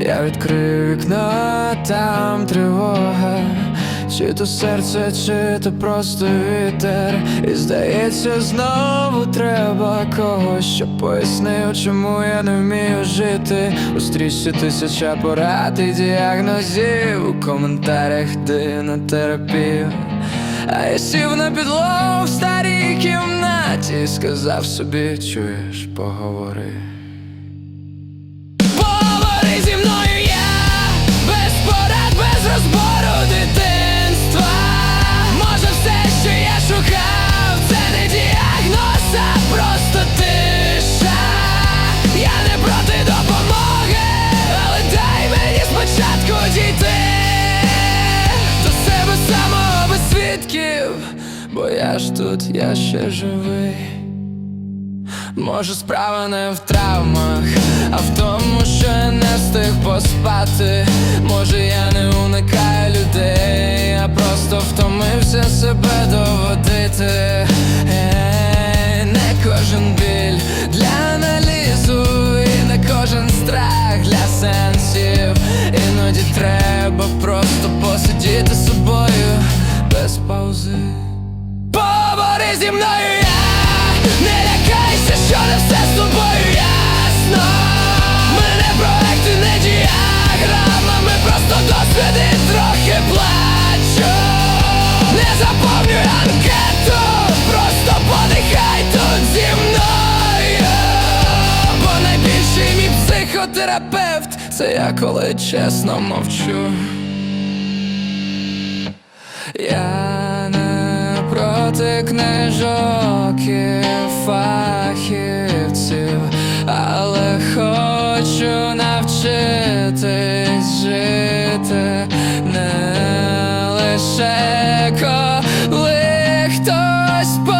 Я відкрив вікно, там тривога. Чи то серце, чи то просто вітер. І здається, знову треба когось, щоб пояснив, чому я не вмію жити. У стрічці тисяча порад і діагнозів. У коментарях ти на терапію А я сів на підлогу в старій кімнаті. Сказав собі, чуєш, Поговори свідків, бо я ж тут, я ще живий. Може, справа не в травмах, а в тому, що я не встиг поспати. Може, я не уникаю людей, а просто втомився себе доводити. Ей, Не кожен біль для аналізу, і не кожен страх для сенсів. Іноді треба паузи. Поговори зі мною я Не лякайся, що не все з тобою ясно. Ми не проекти, не діаграма Ми просто досвіди трохи плачу. Не заповнюй анкету Просто подихай тут зі мною. Бо найбільший мій психотерапевт Це я коли чесно мовчу. Не проти книжок фахівців, але хочу навчитись жити не лише коли хтось.